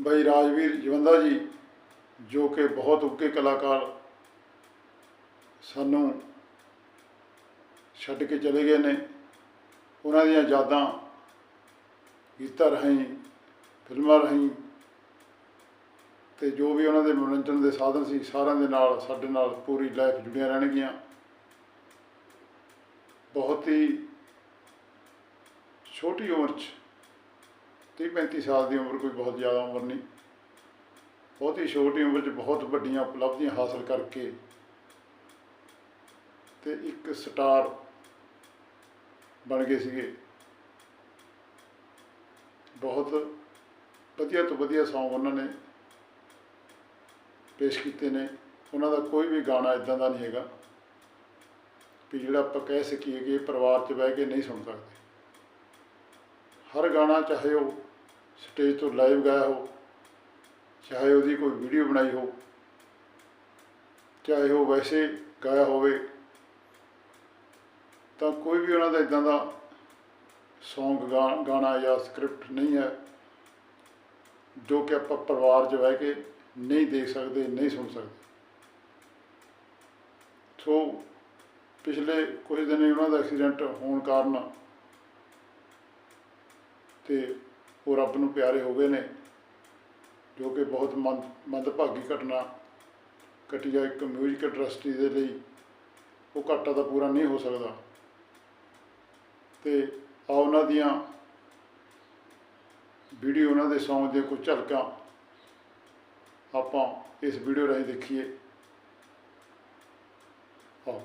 ਬਾਈ ਰਾਜਵੀਰ ਜਵੰਦਾ ਜੀ, ਜੋ ਕਿ ਬਹੁਤ ਉੱਘੇ ਕਲਾਕਾਰ ਸਾਨੂੰ ਛੱਡ ਕੇ ਚਲੇ ਗਏ ਨੇ। ਉਹਨਾਂ ਦੀਆਂ ਯਾਦਾਂ ਗੀਤਾਂ ਰਾਹੀਂ, ਫਿਲਮਾਂ ਰਾਹੀਂ ਤੇ ਜੋ ਵੀ ਉਹਨਾਂ ਦੇ ਮਨੋਰੰਜਨ ਦੇ ਸਾਧਨ ਸੀ, ਸਾਰਿਆਂ ਦੇ ਨਾਲ, ਸਾਡੇ ਨਾਲ ਪੂਰੀ ਲਾਈਫ ਜੁੜੀਆਂ ਰਹਿਣਗੀਆਂ। ਬਹੁਤ ਹੀ ਛੋਟੀ ਉਮਰ 'ਚ 30 35 ਸਾਲ ਦੀ ਉਮਰ ਕੋਈ ਬਹੁਤ ਜ਼ਿਆਦਾ ਉਮਰ ਨਹੀਂ। ਬਹੁਤ ਹੀ ਛੋਟੀ ਉਮਰ 'ਚ ਬਹੁਤ ਵੱਡੀਆਂ ਉਪਲਬਧੀਆਂ ਹਾਸਲ ਕਰਕੇ ਤੇ ਇੱਕ ਸਟਾਰ ਬਣ ਗਏ ਸੀਗੇ। ਬਹੁਤ ਵਧੀਆ ਤੋਂ ਵਧੀਆ ਸੌਂਗ ਉਹਨਾਂ ਨੇ ਪੇਸ਼ ਕੀਤੇ ਨੇ। ਉਹਨਾਂ ਦਾ ਕੋਈ ਵੀ ਗਾਣਾ ਇਦਾਂ ਦਾ ਨਹੀਂ ਹੈਗਾ ਵੀ ਜਿਹੜਾ ਆਪਾਂ ਕਹਿ ਸਕੀਏ ਕਿ ਪਰਿਵਾਰ 'ਚ ਬਹਿ ਕੇ ਨਹੀਂ ਸੁਣ ਸਕਦੇ। ਹਰ ਗਾਣਾ ਚਾਹੇ ਉਹ ਸਟੇਜ ਤੋਂ ਲਾਈਵ ਗਾਇਆ ਹੋ, ਚਾਹੇ ਉਹਦੀ ਕੋਈ ਵੀਡੀਓ ਬਣਾਈ ਹੋ, ਚਾਹੇ ਉਹ ਵੈਸੇ ਗਾਇਆ ਹੋਵੇ, ਤਾਂ ਕੋਈ ਵੀ ਉਹਨਾਂ ਦਾ ਇਦਾਂ ਦਾ ਸੌਂਗ ਗਾ- ਗਾਣਾ ਜਾਂ ਸਕ੍ਰਿਪਟ ਨਹੀਂ ਹੈ, ਜੋ ਕਿ ਆਪਾਂ ਪਰਿਵਾਰ 'ਚ ਬਹਿ ਕੇ ਨਹੀਂ ਦੇਖ ਸਕਦੇ, ਨਹੀਂ ਸੁਣ ਸਕਦੇ। ਸੋ ਪਿਛਲੇ ਕੁਝ ਦਿਨ ਉਹਨਾਂ ਦਾ ਐਕਸੀਡੈਂਟ ਹੋਣ ਕਾਰਨ ਤੇ ਉਹ ਰੱਬ ਨੂੰ ਪਿਆਰੇ ਹੋ ਗਏ ਨੇ, ਜੋ ਕਿ ਬਹੁਤ ਮੰਦ, ਮੰਦਭਾਗੀ ਘਟਨਾ ਘਟੀ ਹੈ ਇੱਕ ਮਿਊਜ਼ਿਕ ਇੰਡਸਟਰੀ ਦੇ ਲਈ ਉਹ ਘਾਟਾ ਤਾਂ ਪੂਰਾ ਨਹੀਂ ਹੋ ਸਕਦਾ। ਤੇ ਆ ਉਹਨਾਂ ਦੀਆਂ ਵੀਡੀਓ ਉਹਨਾਂ ਦੇ ਸੌਂਗ ਦੀਆਂ ਕੁਝ ਝਲਕਾਂ ਆਪਾਂ ਇਸ ਵੀਡੀਓ ਰਾਹੀਂ ਦੇਖੀਏ। ਆਓ।